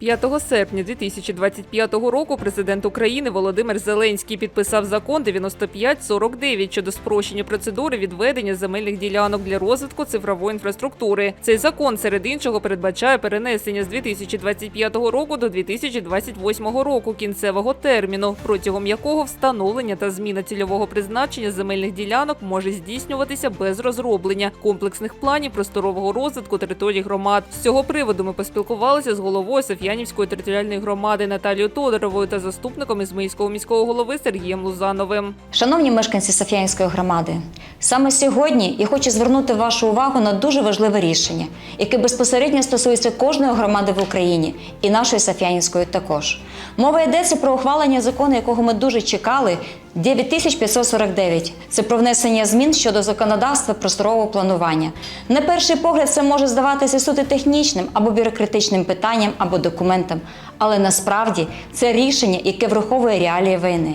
5 серпня 2025 року президент України Володимир Зеленський підписав закон 9549 щодо спрощення процедури відведення земельних ділянок для розвитку цифрової інфраструктури. Цей закон серед іншого передбачає перенесення з 2025 року до 2028 року кінцевого терміну, протягом якого встановлення та зміна цільового призначення земельних ділянок може здійснюватися без розроблення комплексних планів просторового розвитку територій громад. З цього приводу ми поспілкувалися з головою Соф'янівської територіальної громади Наталією Тодоровою та заступником Ізмаїльського міського голови Сергієм Лузановим. Шановні мешканці Софіянської громади, саме сьогодні я хочу звернути вашу увагу на дуже важливе рішення, яке безпосередньо стосується кожної громади в Україні і нашої Софіянської також. Мова йдеться про ухвалення закону, якого ми дуже чекали. 9549 – це про внесення змін щодо законодавства просторового планування. На перший погляд це може здаватися суто технічним або бюрократичним питанням або документом, але насправді це рішення, яке враховує реалії війни.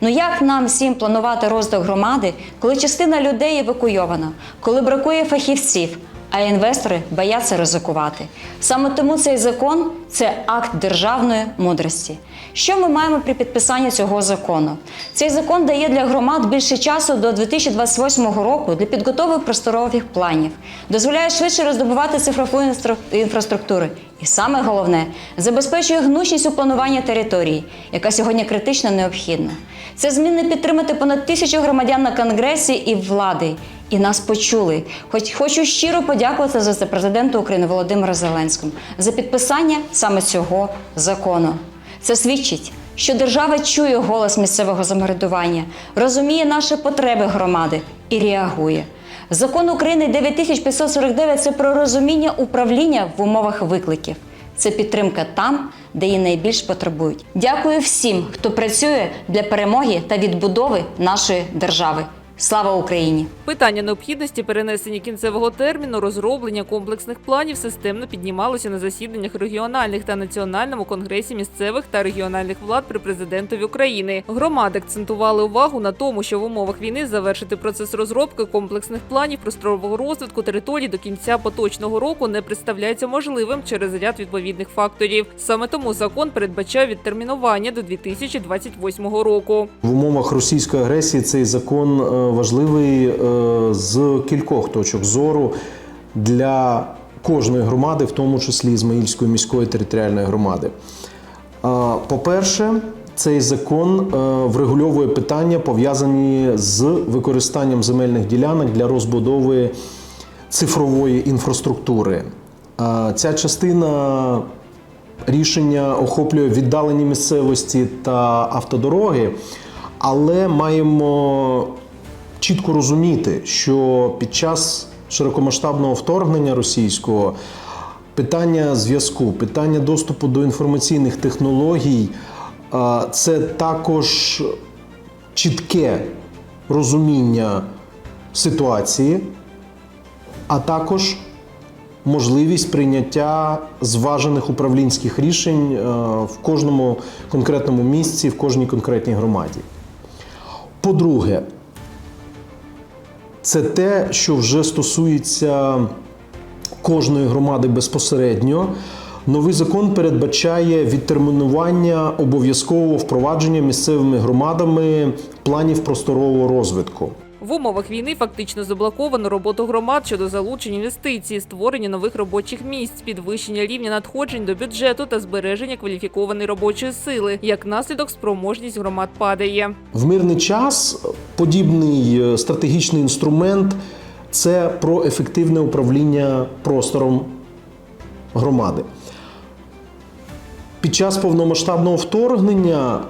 Ну як нам всім планувати розвиток громади, коли частина людей евакуйована, коли бракує фахівців, а інвестори бояться ризикувати? Саме тому цей закон це акт державної мудрості. Що ми маємо при підписанні цього закону? Цей закон дає для громад більше часу до 2028 року для підготовки просторових планів, дозволяє швидше роздобувати цифрову інфраструктуру. І саме головне, забезпечує гнучність у плануванні території, яка сьогодні критично необхідна. Це зміни підтримати понад тисячу громадян на конгресі і влади. І нас почули. Хоч хочу щиро подякувати за це президенту України Володимиру Зеленському за підписання саме цього закону. Це свідчить, що держава чує голос місцевого самоврядування, розуміє наші потреби громади і реагує. Закон України 9549 – це про розуміння управління в умовах викликів. Це підтримка там, де її найбільш потребують. Дякую всім, хто працює для перемоги та відбудови нашої держави. Слава Україні! Питання необхідності перенесення кінцевого терміну розроблення комплексних планів системно піднімалося на засіданнях регіональних та національному конгресі місцевих та регіональних влад при президентові України. Громади акцентували увагу на тому, що в умовах війни завершити процес розробки комплексних планів просторового розвитку територій до кінця поточного року не представляється можливим через ряд відповідних факторів. Саме тому закон передбачає відтермінування до 2028 року. В умовах російської агресії цей закон е, важливий е, з кількох точок зору для кожної громади, в тому числі Ізмаїльської міської територіальної громади. Е, По-перше, цей закон е, врегульовує питання, пов'язані з використанням земельних ділянок для розбудови цифрової інфраструктури. Ця частина рішення охоплює віддалені місцевості та автодороги, але маємо чітко розуміти, що під час широкомасштабного вторгнення російського питання зв'язку, питання доступу до інформаційних технологій це також чітке розуміння ситуації, а також можливість прийняття зважених управлінських рішень е, в кожному конкретному місці, в кожній конкретній громаді. По-друге, це те, що вже стосується кожної громади безпосередньо. Новий закон передбачає відтермінування обов'язкового впровадження місцевими громадами планів просторового розвитку. В умовах війни фактично заблоковано роботу громад щодо залучення інвестицій, створення нових робочих місць, підвищення рівня надходжень до бюджету та збереження кваліфікованої робочої сили. Як наслідок, спроможність громад падає. В мирний час подібний е, стратегічний інструмент це про ефективне управління простором громади. Під час повномасштабного вторгнення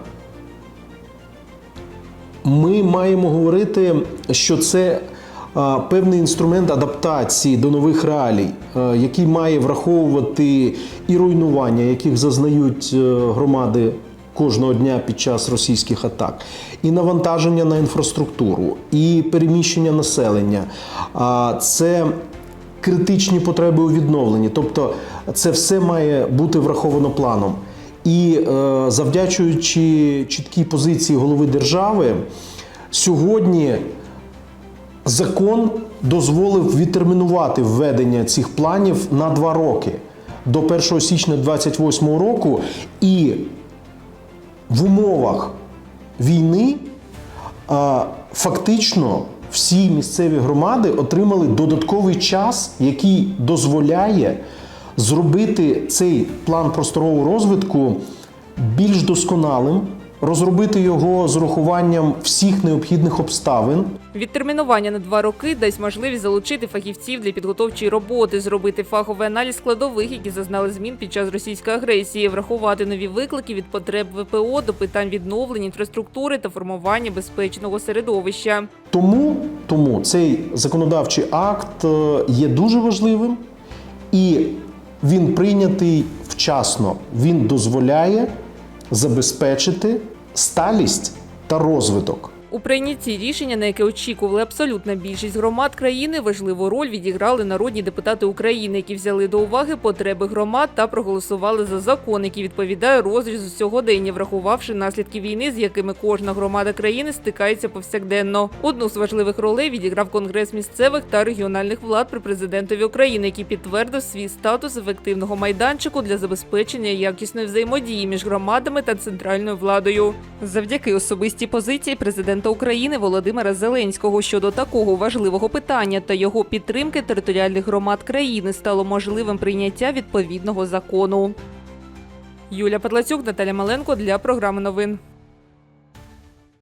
ми маємо говорити, що це певний інструмент адаптації до нових реалій, який має враховувати і руйнування, яких зазнають е, громади кожного дня під час російських атак, і навантаження на інфраструктуру, і переміщення населення. Це критичні потреби у відновленні. Тобто це все має бути враховано планом. І е, завдячуючи чіткій позиції голови держави, сьогодні закон дозволив відтермінувати введення цих планів на два роки. до 1 січня 2028 року, і в умовах війни фактично всі місцеві громади отримали додатковий час, який дозволяє зробити цей план просторового розвитку більш досконалим, розробити його з урахуванням всіх необхідних обставин. Відтермінування на два роки дасть можливість залучити фахівців для підготовчої роботи, зробити фаховий аналіз складових, які зазнали змін під час російської агресії, врахувати нові виклики від потреб ВПО до питань відновлення інфраструктури та формування безпечного середовища. Тому, тому цей законодавчий акт е, є дуже важливим і він прийнятий вчасно. Він дозволяє забезпечити сталість та розвиток. У прийнятті рішення, на яке очікували абсолютна більшість громад країни, важливу роль відіграли народні депутати України, які взяли до уваги потреби громад та проголосували за закон, який відповідає розрізу сьогодення, врахувавши наслідки війни, з якими кожна громада країни стикається повсякденно. Одну з важливих ролей відіграв конгрес місцевих та регіональних влад при президентові України, який підтвердив свій статус ефективного майданчику для забезпечення якісної взаємодії між громадами та центральною владою. Завдяки особистій позиції президента України Володимира Зеленського щодо такого важливого питання та його підтримки територіальних громад країни стало можливим прийняття відповідного закону. Юля Петлацюк, Наталя Маленко для програми новин.